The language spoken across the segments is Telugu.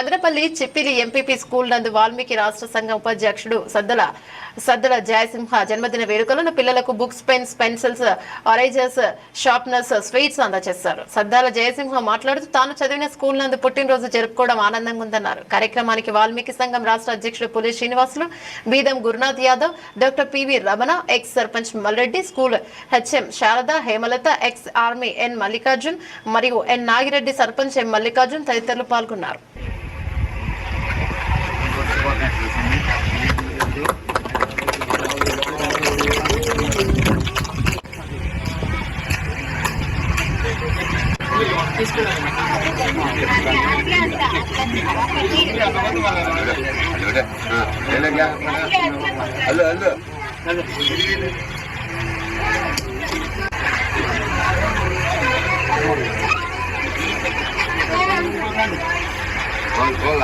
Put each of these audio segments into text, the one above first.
మదనపల్లి చిప్పిలి ఎంపీపీ స్కూల్ నందు వాల్మీకి రాష్ట్ర సంఘం ఉపాధ్యక్షుడు సద్దల సద్దల జయసింహ జన్మదిన వేడుకలను పిల్లలకు books pens pencils erasers sharpeners sweets అందజేశారు. సద్దాల జయసింహ మాట్లాడుతూ తాను చదివిన స్కూల్ నందు పుట్టినరోజు జరుపుకోవడం ఆనందంగా ఉందన్నారు. కార్యక్రమానికి వాల్మీకి సంఘం రాష్ట్ర అధ్యక్షుడు Puli Srinivasulu Beedam Gurunath Yadav doctor P V Ramana ex sarpanch Malreddy school HM Sharada Hemalatha ex army N Mallikarjun మరియు ఎన్ నాగిరెడ్డి సర్పంచ్ ఎం మల్లికార్జున్ తదితరులు పాల్గొన్నారు. ಅಲ್ಲ ಅಲ್ಲ ಕೋಲ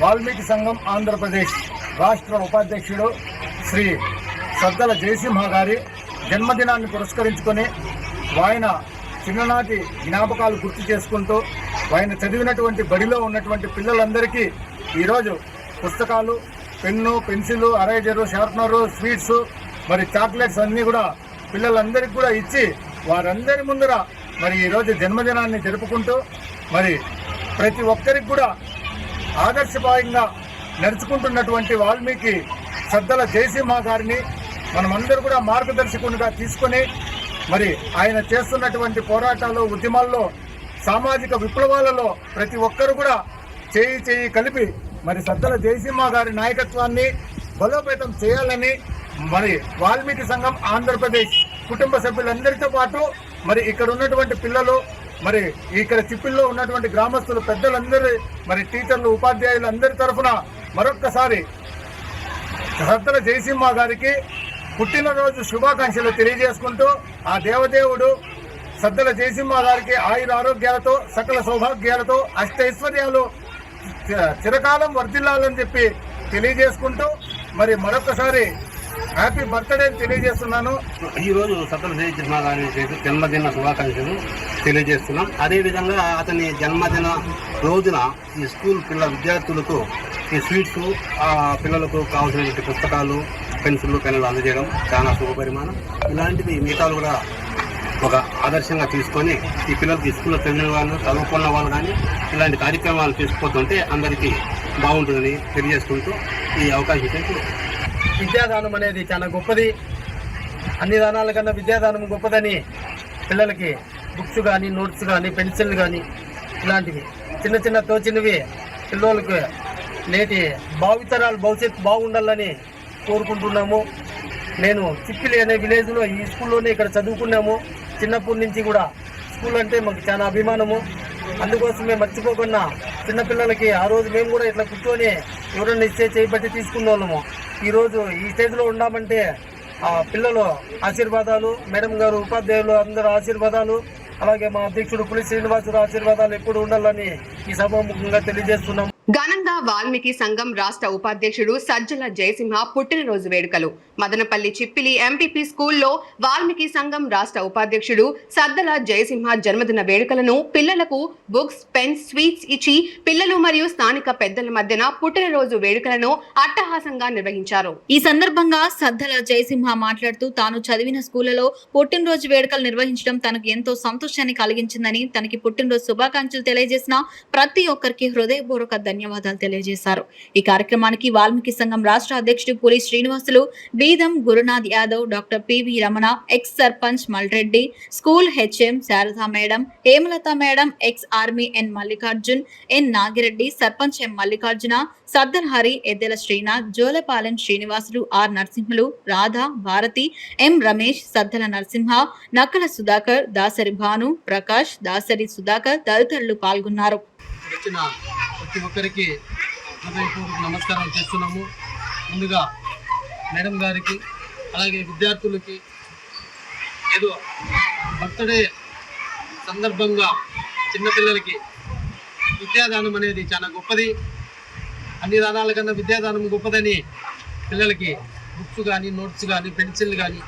వాల్మీకి సంఘం ఆంధ్రప్రదేశ్ రాష్ట్ర ఉపాధ్యక్షుడు శ్రీ సద్దల జయసింహ గారి జన్మదినాన్ని పురస్కరించుకొని ఆయన చిన్ననాటి జ్ఞాపకాలు గుర్తు చేసుకుంటూ ఆయన చదివినటువంటి బడిలో ఉన్నటువంటి పిల్లలందరికీ ఈరోజు పుస్తకాలు pen pencil eraser sharpener sweets మరి చాక్లెట్స్ అన్నీ కూడా పిల్లలందరికీ కూడా ఇచ్చి వారందరి ముందర మరి ఈరోజు జన్మదినాన్ని జరుపుకుంటూ మరి ప్రతి ఒక్కరికి కూడా ఆదర్శపాయంగా నడుచుకుంటున్నటువంటి వాల్మీకి సద్దల జయసింహ గారిని మనమందరూ కూడా మార్గదర్శకునిగా తీసుకొని మరి ఆయన చేస్తున్నటువంటి పోరాటాలు ఉద్యమాల్లో సామాజిక విప్లవాలలో ప్రతి ఒక్కరు కూడా చేయి చేయి కలిపి మరి సద్దల జయసింహ గారి నాయకత్వాన్ని బలోపేతం చేయాలని మరి వాల్మీకి సంఘం ఆంధ్రప్రదేశ్ కుటుంబ సభ్యులందరితో పాటు మరి ఇక్కడ ఉన్నటువంటి పిల్లలు మరి ఇక్కడ చిప్పిల్లో ఉన్నటువంటి గ్రామస్తులు పెద్దలందరి మరి టీచర్లు ఉపాధ్యాయులు అందరి తరఫున మరొక్కసారి సత్తల జయసింహ గారికి పుట్టినరోజు శుభాకాంక్షలు తెలియజేసుకుంటూ ఆ దేవదేవుడు సద్దల జయసింహ గారికి ఆయుర ఆరోగ్యాలతో సకల సౌభాగ్యాలతో అష్టైశ్వర్యాలు చిరకాలం వర్ధిల్లాలని చెప్పి తెలియజేసుకుంటూ మరి మరొకసారి హ్యాపీ బర్త్డే తెలియజేస్తున్నాను. ఈ రోజు సత్తల జయకృష్ణ గారి జన్మదిన శుభాకాంక్షలు తెలియజేస్తున్నాం. అదేవిధంగా అతని జన్మదిన రోజున ఈ స్కూల్ పిల్లల విద్యార్థులకు ఈ స్వీట్స్ పిల్లలకు కావాల్సినటువంటి పుస్తకాలు పెన్సిళ్ళు పెన్నులు అందజేయడం చాలా శుభపరిమాణం ఇలాంటివి మిగతాలు కూడా ఒక ఆదర్శంగా తీసుకొని ఈ పిల్లలకి స్కూల్లో చదివిన వాళ్ళు చదువుకున్న వాళ్ళు కానీ ఇలాంటి కార్యక్రమాలు తీసుకుపోతుంటే అందరికీ బాగుంటుందని తెలియజేసుకుంటూ ఈ అవకాశం ఇచ్చేందుకు విద్యాదానం అనేది చాలా గొప్పది. అన్ని దానాల కన్నా విద్యాదానం గొప్పదని పిల్లలకి బుక్స్ కానీ నోట్స్ కానీ పెన్సిల్ కానీ ఇలాంటివి. చిన్న చిన్న తోచినవి పిల్లలకు నేటి భావితరాలు భవిష్యత్తు బాగుండాలని కోరుకుంటున్నాము. నేను చిక్కిలి అనే విలేజ్లో ఈ స్కూల్లోనే ఇక్కడ చదువుకున్నాము. చిన్నప్పటి నుంచి కూడా స్కూల్ అంటే మాకు చాలా అభిమానము. అందుకోసమే మర్చిపోకుండా చిన్నపిల్లలకి ఆ రోజు మేము కూడా ఇట్లా కూర్చొని ఎవరన్నా ఇస్తే చేపట్టి తీసుకున్న వాళ్ళము ఈ ఈ స్టేజ్లో ఉన్నామంటే ఆ పిల్లలు ఆశీర్వాదాలు మేడం గారు ఉపాధ్యాయులు అందరూ ఆశీర్వాదాలు అలాగే మా అధ్యక్షుడు పులి శ్రీనివాసుడు ఆశీర్వాదాలు ఎప్పుడు ఉండాలని ఈ సభాముఖంగా తెలియజేస్తున్నాం. ఘనంగా వాల్మీకి సంఘం రాష్ట్ర ఉపాధ్యక్షుడు సజ్జల జయసింహ పుట్టినరోజు వేడుకలు. మదనపల్లి చిప్పిలి ఎంపీపీ స్కూల్లో వాల్మీకి సంఘం రాష్ట్ర ఉపాధ్యక్షుడు సద్దల జయసింహ జన్మదిన వేడుకలను పిల్లలకు బుక్స్ పెన్స్ స్వీట్స్ ఇచ్చి పిల్లలు మరియు స్థానిక పెద్దల మధ్యన పుట్టినరోజు వేడుకలను అట్టహాసంగా నిర్వహించారు. ఈ సందర్భంగా సద్దల జయసింహ మాట్లాడుతూ తాను చదివిన స్కూళ్ళలో పుట్టినరోజు వేడుకలు నిర్వహించడం తనకు ఎంతో సంతోషాన్ని కలిగించిందని తనకి పుట్టినరోజు శుభాకాంక్షలు తెలియజేసిన ప్రతి ఒక్కరికి హృదయపూర్వక ధన్యవాదాలు. ధన్యవాదాలు తెలియజేశారు. ఈ కార్యక్రమానికి వాల్మీకి సంఘం రాష్ట్ర అధ్యక్షుడు Puli Srinivasulu Beedam Gurunath Yadav doctor PV Ramana ex sarpanch Malreddy school HM Sharada madam Hemalatha madam ex army N Mallikarjun N Nagireddy sarpanch M Mallikarjuna Saddar Hari Eddela Srinath Jolapalem Srinivasulu R Narasimhulu Radha Bharathi M Ramesh Saddala Narasimha Nakkala Sudhakar Dasari Bhanu Prakash Dasari Sudhakar తదితరులు పాల్గొన్నారు. ప్రతి ఒక్కరికి హృదయపూర్వక నమస్కారం చేస్తున్నాము. ముందుగా మేడం గారికి అలాగే విద్యార్థులకి ఏదో బర్త్డే సందర్భంగా చిన్నపిల్లలకి విద్యాదానం అనేది చాలా గొప్పది. అన్ని దానాల కన్నా విద్యాదానం గొప్పదని పిల్లలకి బుక్స్ కానీ నోట్స్ కానీ పెన్సిల్ కానీ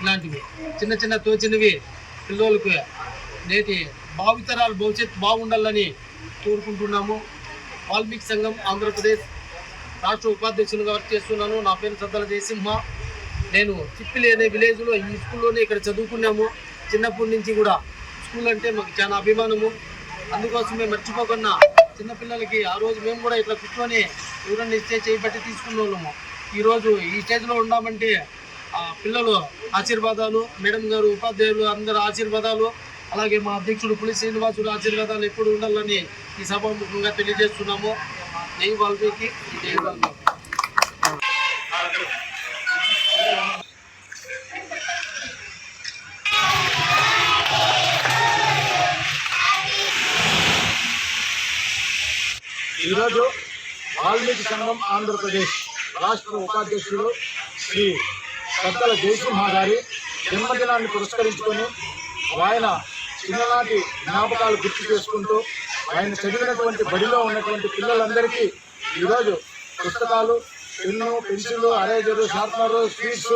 ఇలాంటివి చిన్న చిన్న తోచినవి పిల్లలకు నేటి భావితరాలు భవిష్యత్తు బాగుండాలని కోరుకుంటున్నాము. వాల్మీకి సంఘం ఆంధ్రప్రదేశ్ రాష్ట్ర ఉపాధ్యక్షునిగా వర్క్ చేస్తున్నాను. నా పేరు సద్దల జయసింహ. నేను చిప్పిలి అనే విలేజ్లో ఈ స్కూల్లోనే ఇక్కడ చదువుకున్నాము. చిన్నప్పటి నుంచి కూడా స్కూల్ అంటే మాకు చాలా అభిమానము. అందుకోసమే మర్చిపోకుండా చిన్నపిల్లలకి ఆ రోజు మేము కూడా ఇట్లా కూర్చొని ఎవరన్నా ఇస్తే చేయి బట్టి తీసుకున్న వాళ్ళము ఈరోజు ఈ స్టేజ్లో ఉన్నామంటే పిల్లలు ఆశీర్వాదాలు మేడం గారు ఉపాధ్యాయులు అందరు ఆశీర్వాదాలు అలాగే మా అధ్యక్షుడు పులి శ్రీనివాసుడు ఆశీర్వాదాలు ఎప్పుడు ఉండాలని ఈ సభాముఖంగా తెలియజేస్తున్నాము. జై వాల్మీకి జై వాల్మీకి. ఈరోజు వాల్మీకి సంఘం ఆంధ్రప్రదేశ్ రాష్ట్ర ఉపాధ్యక్షుడు శ్రీ పెద్దల జయసింహ గారి జన్మదినాన్ని పురస్కరించుకొని ఆయన చిన్ననాటి జ్ఞాపకాలు గుర్తు చేసుకుంటూ ఆయన చదివినటువంటి బడిలో ఉన్నటువంటి పిల్లలందరికీ ఈరోజు పుస్తకాలు pen pencil eraser sharpener sweets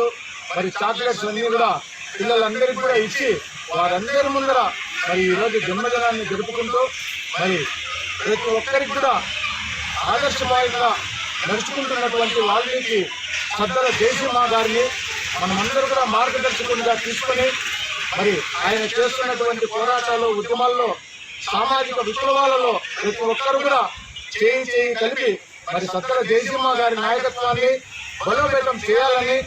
మరి చాక్లెట్స్ అన్నీ కూడా పిల్లలందరికీ కూడా ఇచ్చి వారందరి ముందర మరి ఈరోజు జన్మదినాన్ని జరుపుకుంటూ మరి ప్రతి ఒక్కరికి కూడా ఆదర్శపాయంగా నడుచుకుంటున్నటువంటి వాల్మీకి సద్దల జయసింహ గారిని మనమందరూ కూడా మార్గదర్శకునిగా తీసుకొని మరి ఆయన చేస్తున్నటువంటి పోరాటాలు ఉద్యమాల్లో సామాజిక విప్లవాలలో ప్రతి ఒక్కరు కూడా చేయి చేయి కలిపి మరి సత్తర జయసింహ గారి నాయకత్వాన్ని బలోపేతం చేయాలని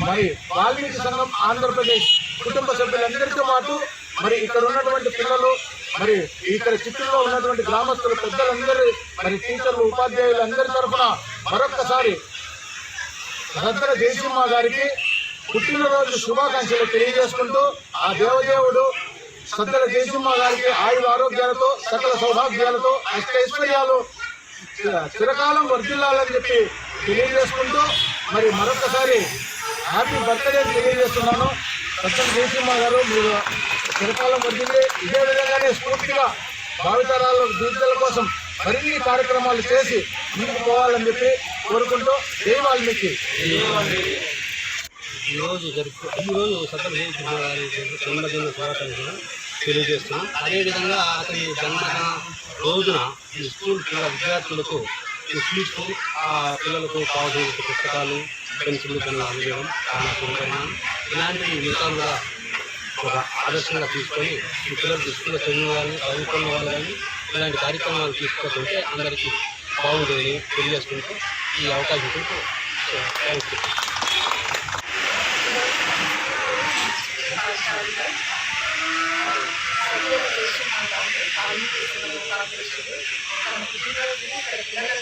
మరి వాల్మీకి సంఘం ఆంధ్రప్రదేశ్ కుటుంబ సభ్యులందరితో పాటు మరి ఇక్కడ ఉన్నటువంటి పిల్లలు మరి ఇక్కడ చిత్తూరులో ఉన్నటువంటి గ్రామస్తులు పెద్దలందరూ మరి టీచర్లు ఉపాధ్యాయులు అందరి తరఫున మరొక్కసారి సద్దల జయసింహ గారికి పుట్టినరోజు శుభాకాంక్షలు తెలియజేసుకుంటూ ఆ దేవదేవుడు సద్దల జయసింహ గారికి ఆయుధ ఆరోగ్యాలతో సకల సౌభాగ్యాలతో అష్టైశ్వర్యాలు చిరకాలం వర్ధిల్లాలని చెప్పి తెలియజేసుకుంటూ మరి మరొకసారి హ్యాపీ బర్త్డే తెలియజేస్తున్నాను. సద్దల జయసింహ గారు మీరు చిరకాలం వర్ధిల్లే ఇదే విధంగానే స్ఫూర్తిగా భావితరాల విద్యల కోసం మరిన్ని కార్యక్రమాలు చేసి ముందుకు పోవాలని చెప్పి కోరుకుంటూ దేవాల్మీకి ఈరోజు జరుపు ఈరోజు సత్తల జయసింహ గారి జన్మదిన తెలియజేస్తున్నాం. అదేవిధంగా అతని జన్మదిన రోజున ఈ స్కూల్ పిల్లల విద్యార్థులకు స్వీట్స్ ఆ పిల్లలకు కావాల్సిన పుస్తకాలు పెన్సిల్ పెన్నులు అందజేయడం చాలా శుభకరమైన ఇలాంటి విషయాలు కూడా ఒక ఆదర్శంగా తీసుకొని ఈ పిల్లలు స్కూల్లో చదివిన వాళ్ళని చదువుకున్న వాళ్ళు కానీ ఇలాంటి కార్యక్రమాలు తీసుకుంటుంటే అందరికీ బాగుంటుందని తెలియజేసుకుంటూ ఈ అవకాశం థ్యాంక్ యూ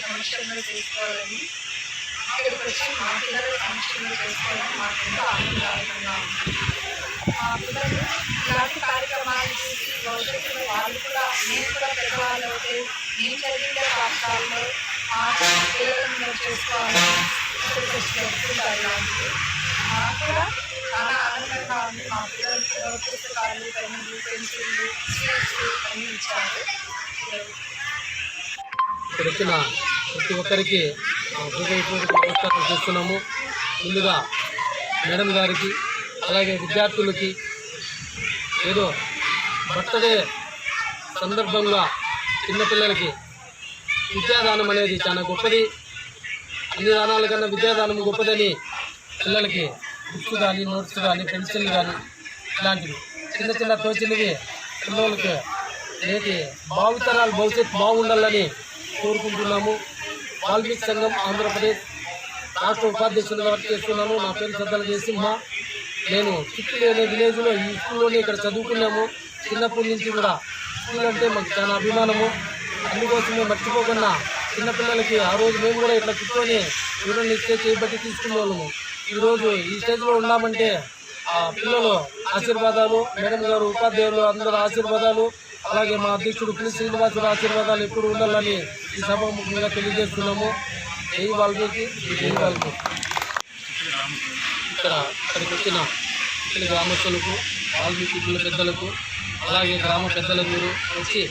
సంరక్షణ చేసుకోవాలని ఇక్కడికి వచ్చి మా పిల్లల సంరక్షణ చేసుకోవాలని మాకు ఎంతో ఆనందదాయకంగా ఉంది మా పిల్లలు ఇలాంటి కార్యక్రమాలు చూసి భవిష్యత్తులో వాళ్ళు కూడా నేను కూడా పెద్దవాళ్ళు అవుతే నేను చదివిన పాఠశాలలో మా పిల్లలను చేసుకోవాలని ఇక్కడికి వచ్చి జరుపుకుంటారు ఇలాంటివి మాకు కూడా చాలా ఆనందంగా ఉంది మా పిల్లలు పుస్తకాలు పెన్నులు పెన్సిళ్ళు స్వీట్స్ అన్నీ ఇచ్చారు ఇక్కడ వచ్చిన ప్రతి ఒక్కరికి హృదయపూర్వక నమస్కారం చేస్తున్నాము. ముందుగా మేడం గారికి అలాగే విద్యార్థులకి ఏదో బర్త్డే సందర్భంగా చిన్నపిల్లలకి విద్యాదానం అనేది చాలా గొప్పది. అన్ని దానాల కన్నా విద్యాదానం గొప్పదని పిల్లలకి బుక్స్ కానీ నోట్స్ కానీ పెన్సిల్ కానీ ఇలాంటివి. చిన్న చిన్న తోచినవి పిల్లలకి నేటి భావితరాలు భవిష్యత్తు బాగుండాలని కోరుకుంటున్నాము. వాల్మీకి సంఘం ఆంధ్రప్రదేశ్ రాష్ట్ర ఉపాధ్యక్షులుగా వర్క్ చేస్తున్నాను. నా పేరు సద్దల జయసింహ. నేను చిక్కిలి అనే విలేజ్లో ఈ స్కూల్లోనే ఇక్కడ చదువుకున్నాము. చిన్నప్పటి నుంచి కూడా స్కూల్ అంటే మాకు చాలా అభిమానము. అందుకోసమే మర్చిపోకుండా చిన్నపిల్లలకి ఆ రోజు మేము కూడా ఇట్లా కూర్చొని వివరణ ఇస్తే చేయబట్టి తీసుకునే వాళ్ళము ఈరోజు ఈ స్టేజ్లో ఉన్నామంటే ఆ పిల్లలు ఆశీర్వాదాలు మేడం గారు ఉపాధ్యాయులు అందరూ ఆశీర్వాదాలు అలాగే మా అధ్యక్షుడు పి శ్రీనివాసుడు ఆశీర్వాదాలు ఎప్పుడు ఉండాలని ఈ సభాముఖంగా తెలియజేస్తున్నాము. జై వాల్మీకి జై వాల్మీకి. ఇక్కడ ఇక్కడికి వచ్చిన ఇక్కడ గ్రామస్తులకు వాల్మీకి కుల పెద్దలకు అలాగే గ్రామ పెద్దలకు వచ్చి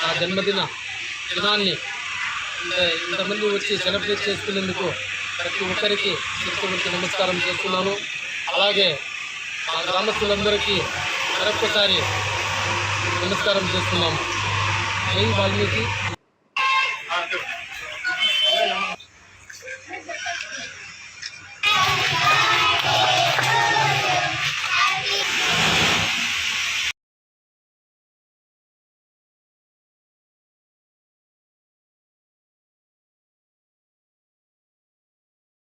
నా జన్మదిన దినాన్ని ఇంతమంది వచ్చి సెలబ్రేట్ చేసుకునేందుకు ప్రతి ఒక్కరికి శిరస్సు నమస్కారం చేస్తున్నాను. అలాగే మా గ్రామస్తులందరికీ మరొక్కసారి నమస్కారం చేస్తున్నాము. జై వాల్మీకి.